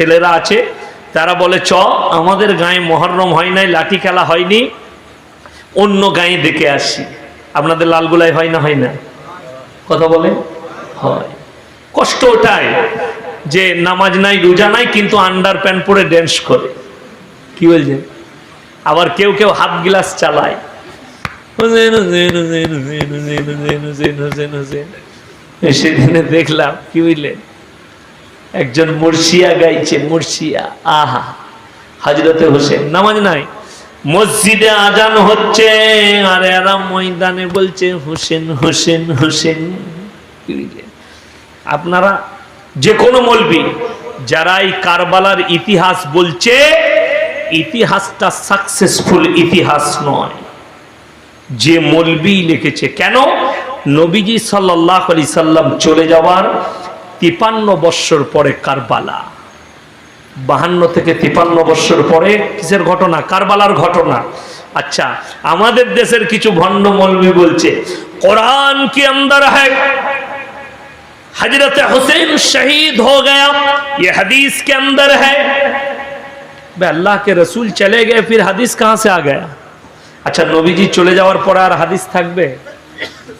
ছেলেরা আছে, তারা বলে, চ, আমাদের গায়ে মহরম হয় নাই, লাঠি খেলা হয়নি, অন্য গায়ে দেখে আসি। আপনাদের লালগুলাই হয় না হয় না? কথা বলে হয়। কষ্ট ওটাই যে নামাজ নাই, রোজা নাই, কিন্তু আন্ডার প্যান্ট পরে ড্যান্স করে। কি বলছেন? আবার কেউ কেউ হাফ গ্লাস চালায়। সেদিনে দেখলাম, কি বুঝলেন? একজন মুর্শিয়া গাইছে, মুর্শিয়া, আহা হাজরতে হোসেন। নামাজ নাই। মসজিদে আজান হচ্ছে, আর এরা ময়দানে বলছে, হোসেন হোসেন হোসেন। আপনারা যে কোনো মলবি যারা এই কারবালার ইতিহাস বলছে, ইতিহাসটা সাকসেসফুল ইতিহাস নয়। যে মলবি লিখেছে, কেন? নবীজি সাল্লাহ আলি সাল্লাম চলে যাওয়ার তিপান্ন বৎসর পরে কারবালা বাহান্ন থেকে তিপান্ন বৎসর পরে কিসের ঘটনা কারবালার ঘটনা আচ্ছা আমাদের দেশের কিছু ভণ্ড মলবি বলছে কোরআন কি অন্দর হ্যায় हजरत हुसैन शहीद हो गया ये हदीस के अंदर है बे अल्लाह के रसूल चले गए फिर हदीस कहाँ से आ गया আচ্ছা নবীজি চলে যাওয়ার পরে আর হাদিস থাকবে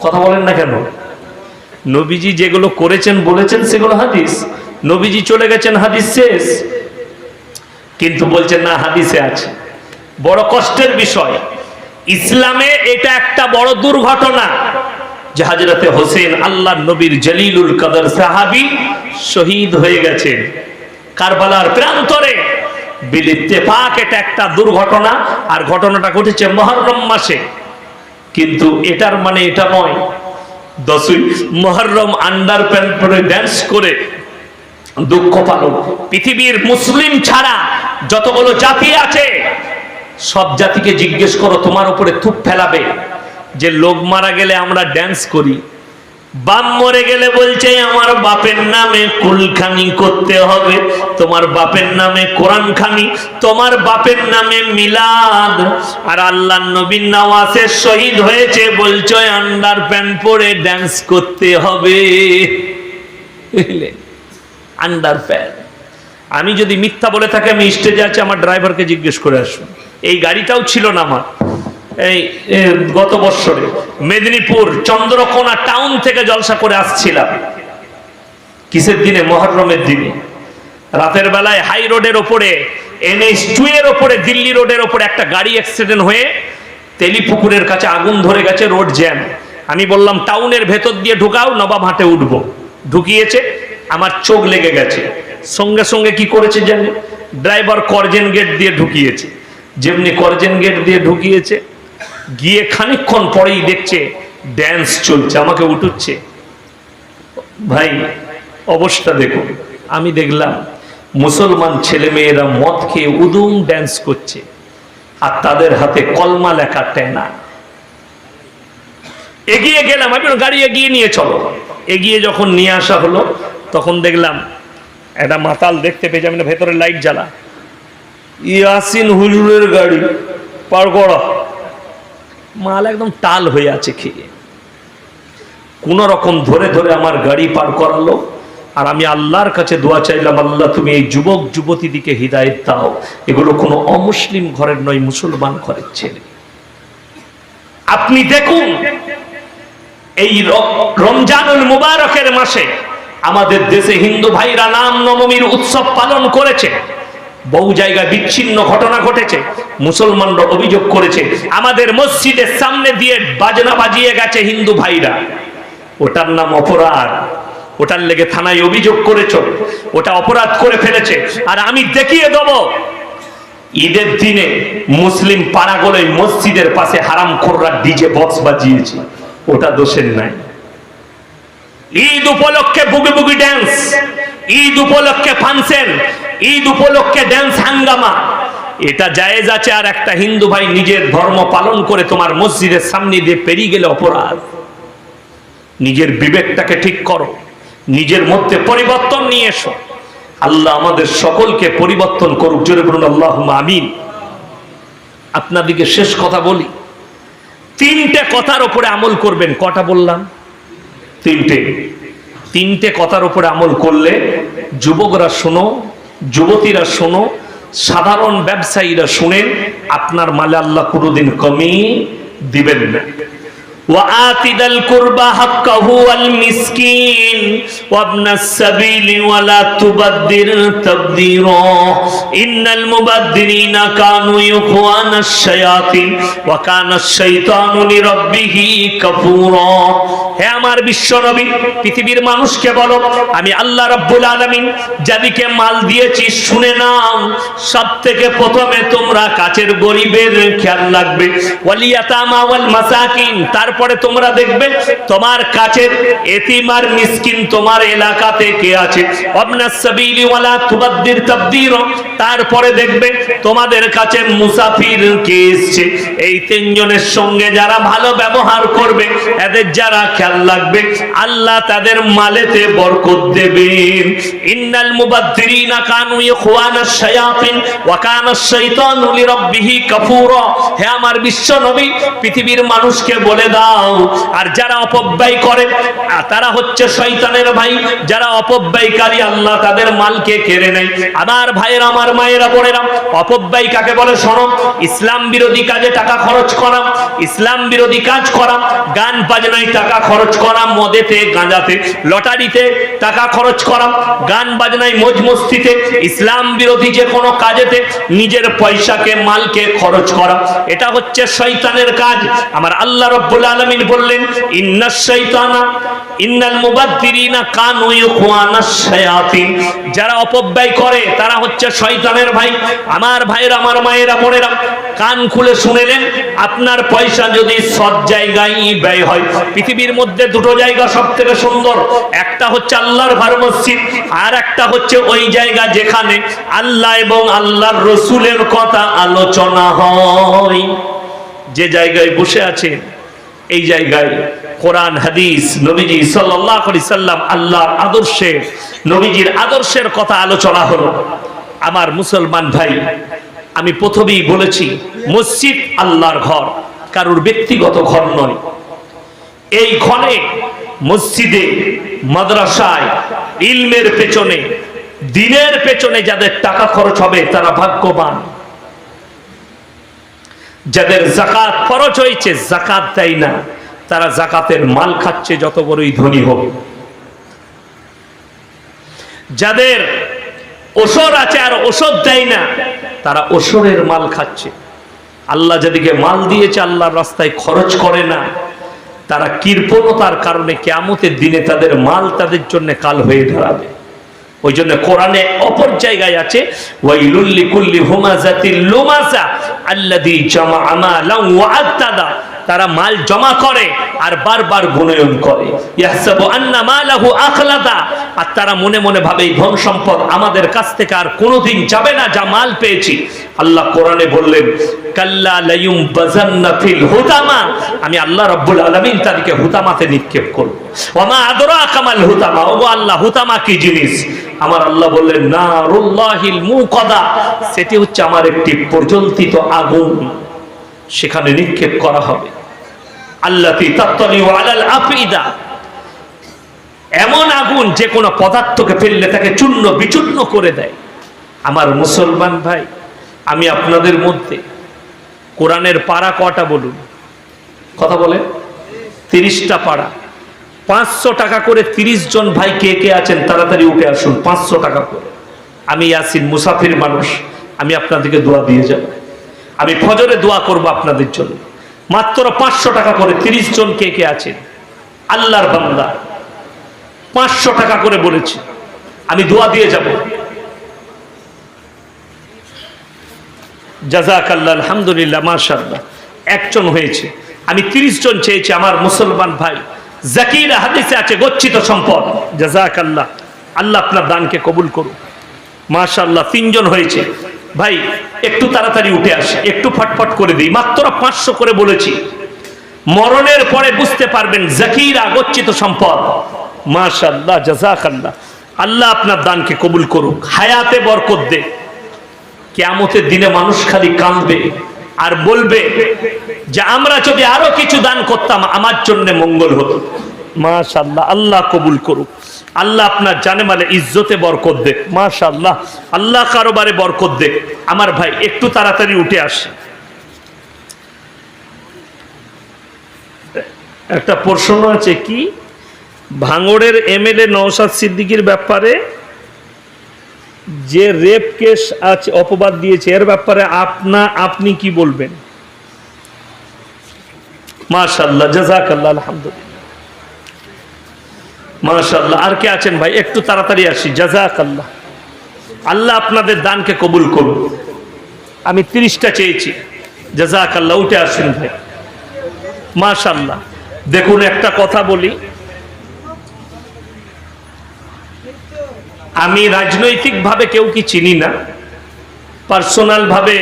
কথা বলেন না কেন নবীজি যেগুলো করেছেন বলেছেন, সেগুলো হাদিস। নবীজি চলে গেছেন, হাদিস শেষ। কিন্তু বলছেন না, হাদিসে আছে। বড় কষ্টের বিষয়। ইসলামে এটা একটা বড় দুর্ঘটনা যে হাজরতে হোসেন আল্লাহ নবীর জলিলুল কদর সাহাবি শহীদ হয়ে গেছেন। কারবালার প্রান্তরে বিলিত্তেফাক এটা একটা দুর্ঘটনা, আর ঘটনাটা ঘটেছে মহরম মাসে। কিন্তু এটার মানে এটা নয় দশই মহরম আন্ডার প্যান্ট পরে ড্যান্স করে দুঃখ পালন। পৃথিবীর মুসলিম ছাড়া যতগুলো জাতি আছে, সব জাতিকে জিজ্ঞেস করো তোমার উপরে থুপ ফেলাবে। যে লোক মারা গেলে আমরা ড্যান্স করি। বাপ মরে গেলে বলছে, আমার বাপের নামে কুলখানি করতে হবে। তোমার বাপের নামে কোরআন খানি তোমার বাপের নামে মিলাদ। আর আল্লাহ নবীন নওয়াজের শহীদ হয়েছে, বলছো, আন্ডার প্যান্ট পরে ড্যান্স করতে হবে। Under pant. আমি যদি মিথ্যা বলে থাকি, আমি স্টেজে আছি, আমার ড্রাইভারকে জিজ্ঞেস করে আসুন। এই গাড়িটাও ছিল না আমার। এই গত বৎসরে মেদিনীপুর চন্দ্রকোনা টাউন থেকে জলসা করে আসছিলাম। কিসের দিনে? মহরমের দিনে। রাতের বেলায় হাই রোডের ওপরে, এনএইচ টু এর ওপরে, দিল্লি রোডের ওপরে একটা গাড়ি অ্যাক্সিডেন্ট হয়ে তেলিপুকুরের কাছে আগুন ধরে গেছে, রোড জ্যাম। আমি বললাম, টাউনের ভেতর দিয়ে ঢুকাও, নবাব হাটে উঠবো। ঢুকিয়েছে, আমার চোখ লেগে গেছে। সঙ্গে সঙ্গে কি করেছে জানে? ড্রাইভার করজেন গেট দিয়ে ঢুকিয়েছে। যেমনি করজেন গেট দিয়ে ঢুকিয়েছে গিয়ে খানিকক্ষণ পরেই দেখছে ড্যান্স চলছে, আমাকে উঠুচ্ছে। ভাই, অবস্থা দেখুন, আমি দেখলাম মুসলমান ছেলে মেয়েরা মদ খেয়ে উদুম ড্যান্স করছে, আর তাদের হাতে কলমা লেখা টেনা। এগিয়ে গেলাম, আমি গাড়ি এগিয়ে নিয়ে চলো। এগিয়ে যখন নিয়ে আসা হলো, তখন দেখলাম একটা মাতাল দেখতে পেয়েছি, আমি ভেতরে লাইট জ্বালা। ইয়াসিন হুজুরের গাড়ি, পার করা। মাল একদম টাল হয়ে আছে খেয়ে। কোন রকম ধরে ধরে আমার গাড়ি পার করালো, আর আমি আল্লাহর কাছে দোয়া চাইলাম, আল্লাহ তুমি এই যুবক যুবতীদিকে হৃদায়ত দাও। এগুলো কোনো অমুসলিম ঘরের নয়, মুসলমান ঘরের ছেলে। আপনি দেখুন, এই রমজানুল মুবারকের মাসে আমাদের দেশে হিন্দু ভাইরা নাম নবমীর উৎসব পালন করেছে। বহু জায়গায় বিচ্ছিন্ন ঘটনা ঘটেছে, মুসলমানরা অভিযোগ করেছে, আমাদের মসজিদের সামনে দিয়ে বাজনা বাজিয়ে গেছে হিন্দু ভাইরা। ওটার নাম অপরাধ। ওটার লেগে থানায় অভিযোগ করেছ, ওটা অপরাধ করে ফেলেছে। আর আমি দেখিয়ে দেব, ঈদের দিনে মুসলিম পাড়াগুলোয় মসজিদের পাশে হারাম খোররা ডিজে বক্স বাজিয়েছে, ওটা দোষের নাই। ঈদ উপলক্ষে বুগি বুগি ড্যান্স ঈদ উপলক্ষে ফাংশন ঈদ উপলক্ষে ড্যান্স হাঙ্গামা। এটা জায়েজ আছে আর একটা হিন্দু ভাই নিজের ধর্ম পালন করে তোমার মসজিদের সামনে দিয়ে পেরিয়ে গেলে অপরাধ। নিজের বিবেকটাকে ঠিক করো, নিজের মধ্যে পরিবর্তন নিয়ে এসো। আল্লাহ আমাদের সকলকে পরিবর্তন করুক। জোরে বলুন আল্লাহ আমিন। আপনাদিকে শেষ কথা বলি, তিনটে কথার উপরে আমল করবেন। কটা বললাম? তিনটে। তিনটে কথার উপরে আমল করলে যুবকরা শোনো যুবতীরা শোনো সাধারণ ব্যবসায়ীরা শুনেন আপনার মালে আল্লাহ কোনোদিন কমিয়ে দিবেন না। وآت ذا القربى حقه والمسكين وابن السبيل ولا تبذر تبذيرا إن المبذرين كانوا إخوان الشياطين وكان الشيطان لربه كفورا হে আমার বিশ্ব নবী পৃথিবীর মানুষকে বলো আমি আল্লাহ রাব্বুল আলামিন যাদিকে মাল দিয়েছি শুনে নাও সব থেকে প্রথমে তোমরা কাছের গরিবের খেয়াল রাখবে ওয়ালিয়াতামা ওয়াল মাসাকিন তারপরে তোমরা দেখবে তোমার কাছের এতিম আর মিসকিন তোমার এলাকাতে কে আছে? তারপরে দেখবে তোমাদের কাছে মুসাফির কে এসছে? এই তিনজনের সঙ্গে যারা ভালো ব্যবহার করবে, এদের যারা খেয়াল রাখবে, আল্লাহ তাদের মালেতে বরকত দেবেন। ইন্নাল মুবাদ্দিরিনা কানু ইখওয়ানাশ শায়াতিন ওয়া কানা আশ-শাইতানু লিরাব্বিহি কাফুরা। হে আমার বিশ্ব নবী, পৃথিবীর মানুষকে বলে দাও আর যারা অপব্যয় করে তারা হচ্ছে শয়তানের ভাই। যারা অপব্যয়কারী, আল্লাহ তাদের মালকে কেড়ে নেয়। আমার ভাইয়ের, আমার মায়েরা, বোনেরা, অপব্যয় কাকে বলে শোনো? ইসলাম বিরোধী কাজে টাকা খরচ করা, ইসলাম বিরোধী কাজ করা, গান বাজনায় টাকা খরচ করা, মদেতে, গাঁজাতে, লটারিতে টাকা খরচ করা, গান বাজনায় মজ মস্তিতে, ইসলাম বিরোধী যে কোনো কাজেতে নিজের পয়সাকে, মালকে খরচ করা। এটা হচ্ছে শয়তানের কাজ। আমার আল্লাহ রব্বুল আলামিন বললেন ইন্নাশ শয়তানা ইন্নাল মুবাদ্দিরিনা কানু ইখওয়ানাশ শায়াতিন। যারা অপব্যয় করে, তারা হচ্ছে শয়তানের ভাই। আমার ভাইয়ের, আমার মায়েরা, বোনেরা, কান খুলে শুনেলেন, আপনার পয়সা যদি সৎ জায়গায় ব্যয় হয়। পৃথিবীর মধ্যে দুটো জায়গা সব থেকে সুন্দর, একটা হচ্ছে আল্লাহর ঘর মসজিদ, আর একটা হচ্ছে ওই জায়গা যেখানে আল্লাহ এবং আল্লাহর রসুলের কথা আলোচনা হয়। যে জায়গায় বসে আছেন এই জায়গায় কোরআন, হাদিস, নবীজি সাল্লাম আল্লাহর আদর্শে, নবীজির আদর্শের কথা আলোচনা হলো। আমার মুসলমান ভাই, আমি প্রথমেই বলেছি, মসজিদ আল্লাহর ঘর, কারোর ব্যক্তিগত ঘর নয়। এই ঘরে মসজিদে, মাদ্রাসায়, ইলমের পেছনে, দিনের পেছনে যাদের টাকা খরচ হবে, তারা ভাগ্যবান। যাদের জাকাত খরচ হয়েছে জাকাত দেয় না। তারা জাকাতের মাল খাচ্ছে, যত বড়ই ধনী হোক। যাদের ওসর আছে আর ওষুধ দেয় না, তারা ওসরের মাল খাচ্ছে। আল্লাহ যেদিকে মাল দিয়েছে, আল্লাহর রাস্তায় খরচ করে না। তারা কৃপণতার কারণে কেয়ামতের দিনে তাদের মাল তাদের জন্য কাল হয়ে দাঁড়াবে। ওই জন্য কোরআনে অপর জায়গায় আছে ওয়া তারা মাল জমা করে আর বারবার গুণয়ন করে। আর তারা মনে মনে ভাবে ধন সম্পদ আমাদের কাছ থেকে আর কোনোদিন যাবে না, যা মাল পেয়েছি। আল্লাহ কোরআনে বললেন হুতামা। আমি আল্লাহ রাব্বুল আলামিন তাদেরকে হুতামাতে নিক্ষেপ করব। ওমা আদরা কামাল হুতামা? ও আল্লাহ, হুতামা কি জিনিস? আমার আল্লাহ বললেন না রুল্লাহিল মুকদা সেটি হচ্ছে আমার একটি প্রজ্বলিত আগুন। সেখানে নিক্ষেপ করা হবে। আল্লাহ আলাল আফিদা এমন আগুন যে কোনো পদার্থকে ফেললে তাকে চূর্ণ বিচূর্ণ করে দেয়। আমার মুসলমান ভাই, আমি আপনাদের মধ্যে কোরআনের পাড়া কটা বলুন? কথা বলে তিরিশটা পাড়া। পাঁচশো টাকা করে তিরিশ জন ভাই কে কে আছেন, তাড়াতাড়ি উঠে আসুন, পাঁচশো টাকা করে। আমি ইয়াসিন মুসাফির মানুষ, আমি আপনাদেরকে দোয়া দিয়ে যাব। আমি ফজরে দোয়া করব আপনাদের জন্য। মাত্র পাঁচশো টাকা করে তিরিশ জন কে কে আছেন? আল্লাহর বান্দা। পাঁচশো টাকা করে বলেছি, আমি দোয়া দিয়ে যাব। জাজাক আল্লাহ আলহামদুলিল্লাহ মাশাল্লাহ একজন হয়েছে। আমি তিরিশ জন চেয়েছি, আমার মুসলমান ভাই। জাকির হাদিসে আছে গচ্ছিত সম্পদ। জাজাক আল্লাহ আল্লাহ আপনার দানকে কবুল করুন মাশাল্লাহ তিনজন হয়েছে। ভাই, একটু তাড়াতাড়ি উঠে আসে, একটু ফটফট করে দিই। মাত্র পাঁচশো করে বলেছি। মরণের পরে বুঝতে পারবেন জাকিরা গচ্ছিত সম্পদ। মাশাল্লাহ জাজাক আল্লাহ আল্লাহ আপনার দানকে কবুল করুক। হায়াতে বরকত দে। কেয়ামতের দিনে মানুষ খালি কাঁদবে। আর বলবে যে আমরা যদি আরও কিছু দান করতাম, আমার জন্য মঙ্গল হতো। মাশাল্লাহ আল্লাহ কবুল করুক। আল্লাহ আপনার জানে মালে ইজ্জতে বরকত দে মাশাল্লাহ আল্লাহ কারোবারে বরকত দেখ আমার ভাই, একটু তাড়াতাড়ি উঠে আসে। একটা প্রশ্ন আছে কি? ভাঙড়ের এমএলএ নওশাদ সিদ্দিকীর ব্যাপারে যে রেপ কেস আছে অপবাদ দিয়েছে, এর ব্যাপারে আপনা, আপনি কি বলবেন? মাশাল্লাহ জাজাকাল্লাহ আলহামদুলিল্লাহ। মাশাল্লাহ আর কে আছেন ভাই? একটু তাড়াতাড়ি আসি জাজাকাল্লাহ আল্লাহ আপনাদের দানকে কবুল করুন আমি তিরিশটা চেয়েছি। জাজাকাল্লাহ উঠে আসেন ভাই। মাশাল্লাহ দেখুন, একটা কথা বলি। আমি রাজনৈতিকভাবে কেউ কি চিনি না? পার্সোনাল ভাবে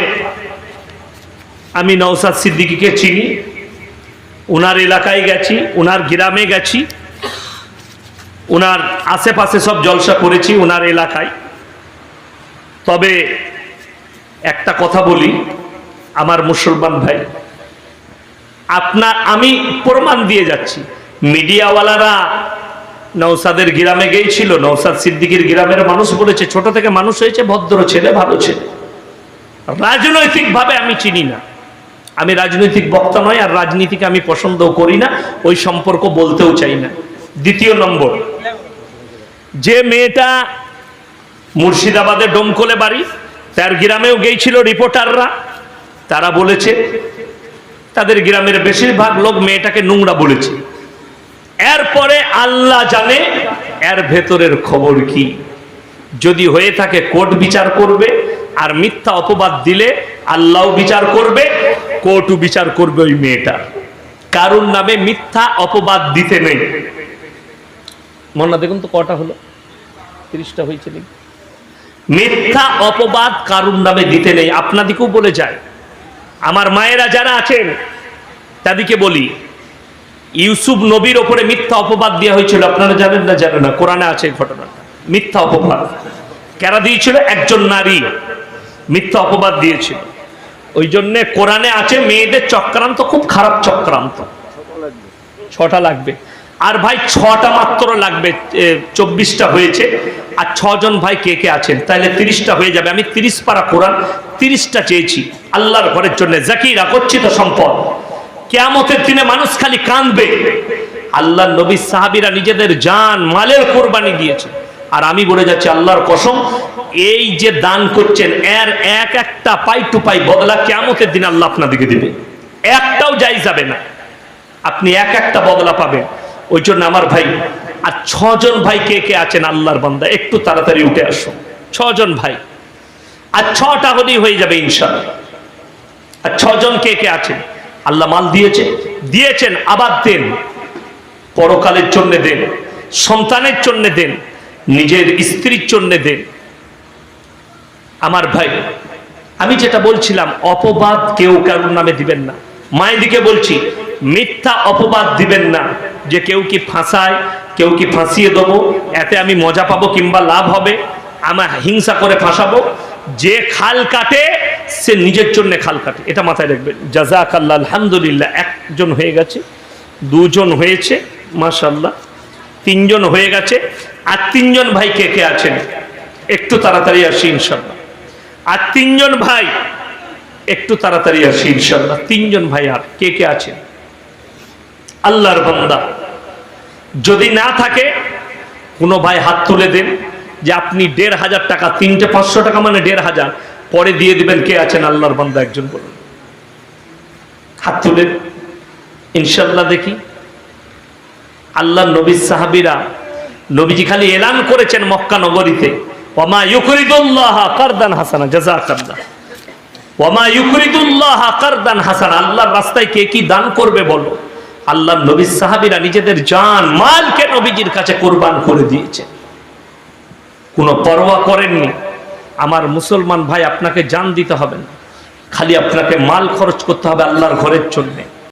আমি নওসাদ সিদ্দিকীকে চিনি। ওনার এলাকায় গেছি ওনার গ্রামে গেছি। ওনার আশেপাশে সব জলসা করেছি ওনার এলাকায়। তবে একটা কথা বলি, আমার মুসলমান ভাই, আপনার আমি প্রমাণ দিয়ে যাচ্ছি। মিডিয়াওয়ালারা নৌসাদের গ্রামে গিয়েছিল নৌসাদ সিদ্দিকির গ্রামের মানুষ বলেছে, ছোট থেকে মানুষ হয়েছে, ভদ্র ছেলে, ভালো ছেলে। রাজনৈতিকভাবে আমি চিনি না। আমি রাজনৈতিক বক্তা নয় আর রাজনীতিকে আমি পছন্দও করি না, ওই সম্পর্ক বলতেও চাই না। দ্বিতীয় নম্বর, যে মেয়েটা মুর্শিদাবাদে ডোমকোলে বাড়ি, তার গ্রামেও গিয়েছিল রিপোর্টাররা। তারা বলেছে, তাদের গ্রামের বেশিরভাগ লোক মেয়েটাকে নোংরা বলেছে। এরপরে আল্লাহ জানে এর ভেতরের খবর কি। যদি হয়ে থাকে কোর্ট বিচার করবে আর মিথ্যা অপবাদ দিলে আল্লাহ বিচার করবে কোর্টও বিচার করবে ওই মেয়েটা। কারুর নামে মিথ্যা অপবাদ দিতে নেই। মনে দেখুন তো কটা হলো? তিরিশটা হয়েছে নাকি? মিথ্যা অপবাদ কারুর নামে দিতে নেই। আপনাদিকেও বলে যায়। আমার মায়েরা যারা আছেন তাদেরকে বলি ইউসুফ নবীর ওপরে মিথ্যা অপবাদ দেওয়া হয়েছিল। আপনারা জানেন না জানেন না। কোরআনে আছে এই ঘটনাটা মিথ্যা অপবাদ। কেরা দিয়েছিল? একজন নারী। মিথ্যা অপবাদ দিয়েছিল। ওই জন্য কোরআনে আছে, মেয়েদের চক্রান্ত খুব খারাপ চক্রান্ত। ছটা লাগবে। আর ভাই, ছটা মাত্র লাগবে। চব্বিশটা হয়েছে। আর ছজন ভাই কে কে আছেন? তাহলে তিরিশটা হয়ে যাবে। আমি তিরিশ পারা কোরআন, তিরিশটা চেয়েছি। আল্লাহর ঘরের জন্য। জাকিরা গচ্ছিত সম্পদ। কেয়ামতের দিনে মানুষ খালি কাঁদবে। আল্লাহ নবী সাহাবিরা নিজেদের জান, মালের কোরবানি দিয়েছে। আর আমি বলে যাচ্ছি, আল্লাহর কসম, এই যে দান করছেন, এর এক একটা পাই টু পাই বদলা কেয়ামতের দিন আল্লাহ আপনাদেরকে দিবে। একটাও যাই যাবে না। আপনি এক একটা বদলা পাবেন। ওই জন্য আমার ভাই, আর ছজন ভাই কে কে আছেন আল্লাহর বান্দা, একটু তাড়াতাড়ি উঠে আসো ছজন ভাই। আর ছটা হলেই হয়ে যাবে ইনশাল্লাহ আর ছজন কে কে আছেন? আল্লাহ মাল দিয়েছে দিয়েছেন, আবার দেন। পরকালের জন্য দেন, সন্তানের জন্য দেন, নিজের স্ত্রীর জন্য দেন। আমার ভাই, আমি যেটা বলছিলাম, অপবাদ কেউ কারোর নামে দিবেন না। মায়েদিকে বলছি, মিথ্যা অপবাদ দিবেন না, যে কেউ কি ফাঁসায়, কেউ কি ফাঁসিয়ে দেবো, এতে আমি মজা পাবো কিংবা লাভ হবে, আমার হিংসা করে ফাঁসাবো। যে খাল কাটে সে নিজের জন্য খাল কাটে। এটা মাথায় রাখবেন। জাজাক আল্লাহ আলহামদুলিল্লাহ, একজন হয়ে গেছে, দুজন হয়েছে মাশাল্লাহ তিনজন হয়ে গেছে, আর তিনজন ভাই কে কে আছেন? একটু তাড়াতাড়ি আসি ইনশাল্লাহ আর তিনজন ভাই, একটু তাড়াতাড়ি আসি ইনশাল্লাহ তিনজন ভাই আর কে কে আছেন? আল্লাহর বান্দা। যদি না থাকে, কোনো ভাই হাত তুলে দেন যে আপনি দেড় হাজার টাকা, তিনটে পাঁচশো টাকা মানে দেড় হাজার। পরে দিয়ে দিবেন কে আছেন আল্লাহর বান্দা একজন বলুন। হাত তুলে ইনশাল্লাহ দেখি। আল্লাহ নবী সাহাবিরা নবীজি খালি এলান করেছেন মক্কা নগরীতে। ইউকরিদুল্লাহ কারদান রাস্তায় কে কি দান করবে বলো। আল্লাহ নিজেদের জান, মালকে নবীজির কাছে কোরবান করে কোনো পরোয়া করেননি। আমার মুসলমান ভাই আপনাকে জান দিতে হবে না। খালি আপনাকে মাল খরচ করতে হবে আল্লাহর ঘরের জন্যে।